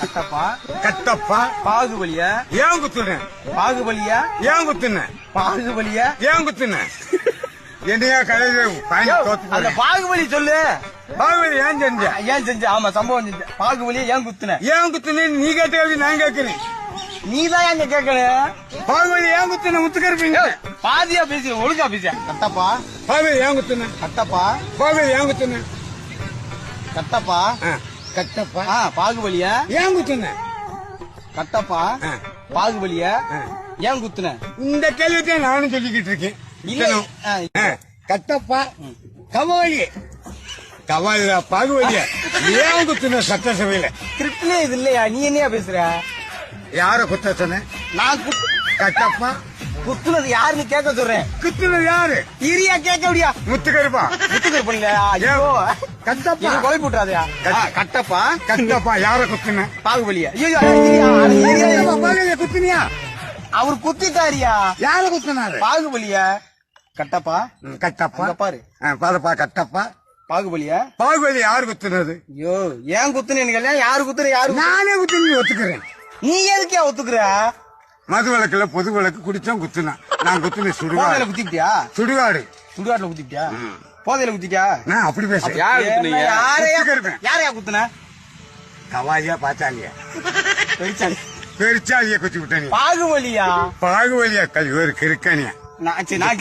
கட்டப்பா. கட்டப்பா. பாகுபலிய ஏன் குத்துன? பாகுபலிய ஏன் குத்துன? பாகுபலிய ஏன் குத்துன? என்னையா தோத்து அந்த. பாகுபலி சொல்லு. பாகுபலி ஏன் செஞ்ச? ஏன் செஞ்ச? ஆமா சம்பவம் செஞ்ச. பாகுபலிய ஏன் குத்துன? ஏன் குத்துன? நீ கேட்ட நான் கேட்கிறேன்? நீ தான் எங்க கேட்கணும் பாகுபலி ஏன் குத்துன? முத்துக்கருப்பீங்க பாதியா பேசி ஒழுங்கா பேச. கட்டப்பா. பாகுபலி ஏன் குத்துன? கட்டப்பா. பாகுபலி ஏன் குத்துன? கட்டப்பா. ஆ, கட்டப்பா. பாகுபலிய? ஏன் குத்துன? கட்டப்பா. பாகுபலிய. ஏன் குத்துன? இந்த கேள்வித்தான் நானும் சொல்லிக்கிட்டு இருக்கேன். கட்டப்பா கவாலி. கவாலியா பாகுபலியா? ஏன் குத்துன சட்டசபையில? ஸ்கிரிப்ட்லயே இது இல்லையா? நீ என்னையா பேசுற? யார குத்த சொன்ன? நான் கட்டப்பா. குத்துனது யாருன்னு கேட்க சொல்றேன். குத்துனது யாரு? இரியா கேட்க முடியா முத்துக்கருப்பா. முத்துக்கர் பண்ணல ஐயோ. கட்டப்பா. கொலை போட்டுறாதயா? கட்ட- கட்டப்பா. கட்டப்பா யார குத்துன? பாகுபலியா. பாகுபலியா குத்துனியா? அவர் குத்திட்டாரியா? யார குத்துனாரு? பாகுபலியா கட்டப்பா. கட்டப்பா. பாரு. ஆ, பாருப்பா கட்டப்பா. பாகுபலியா பாகுபலி யாரு குத்துனது? ஐயோ ஏன் குத்துனேன்னு கேள்வி யாரு குத்துற யாரு நானே குத்துனது ஒத்துக்கிறேன். நீ எதுக்கே ஒத்துக்குற? மது விளக்குல பொது விளக்கு குடிச்சோம் குத்துனான் நான் குத்துன போதையில சுடுகாடு குத்திட்டியா சுடுகாடு. சுடுகாட்டுல குத்திட்டியா போதையில குத்திட்டியா? நான் அப்படி பேசுறேன் யார் குத்துனீங்க? யாரையா குத்துன? கவாலியா பாத்தாலியா பெருச்சாலி. பெருச்சாலிய குத்தி விட்டேன் பாகுபலியா? பாகுபலியா கல்வி ஒரு கிறுக்கனியா. நான் சரி, நான்